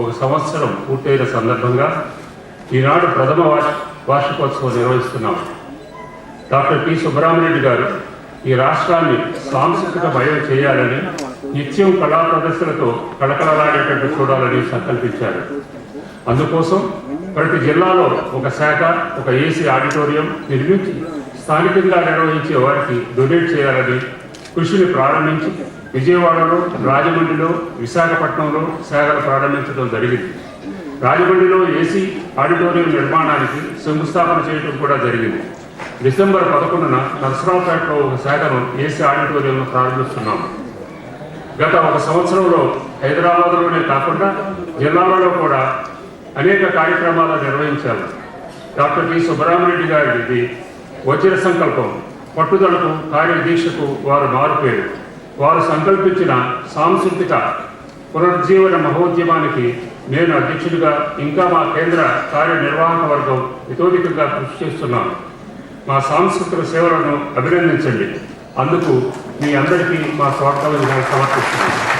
ఒక సంవత్సరం పూర్తయిన సందర్భంగా ఈనాడు ప్రథమ వార్షికోత్సవం నిర్వహిస్తున్నాం. Doctor P. సుబ్రహ్మణ్యుడు గారు ఈ రాష్ట్రాన్ని సాంస్కృతిక భయం చేయాలని నిత్యం కళా ప్రదర్శనతో కళకళలాడేటట్టు చూడాలని సంకల్పించారు. అందుకోసం ప్రతి జిల్లాలో ఒక శాఖ ఒక ఏసీ ఆడిటోరియం నిర్మించి స్థానికంగా నిర్వహించే వారికి డొనేట్ చేయాలని కృషిని ప్రారంభించి విజయవాడలో రాజమండ్రిలో విశాఖపట్నంలో శాఖలు ప్రారంభించడం జరిగింది. రాజమండ్రిలో ఏసీ ఆడిటోరియం నిర్మాణానికి శంకుస్థాపన చేయడం కూడా జరిగింది. డిసెంబర్ పదకొండున నర్సరావుపేటలో ఒక శాఖను ఏసీ ఆడిటోరియంను ప్రారంభిస్తున్నాము. గత ఒక సంవత్సరంలో హైదరాబాద్లోనే కాకుండా జిల్లాలలో కూడా అనేక కార్యక్రమాలు నిర్వహించారు డాక్టర్ పి సుబ్బరామరెడ్డి గారిది వజ్ర సంకల్పం. పట్టుదలకు కార్యదీక్షకు వారు మారుపేరు. వారు సంకల్పించిన సాంస్కృతిక పునరుజ్జీవన మహోద్యమానికి నేను అధ్యక్షుడిగా ఇంకా మా కేంద్ర కార్యనిర్వాహక వర్గం ఇతోధికంగా కృషి చేస్తున్నాను. మా సాంస్కృతిక సేవలను అభినందించండి. అందుకు మీ అందరికీ మా స్వాగతం సమర్పిస్తున్నాను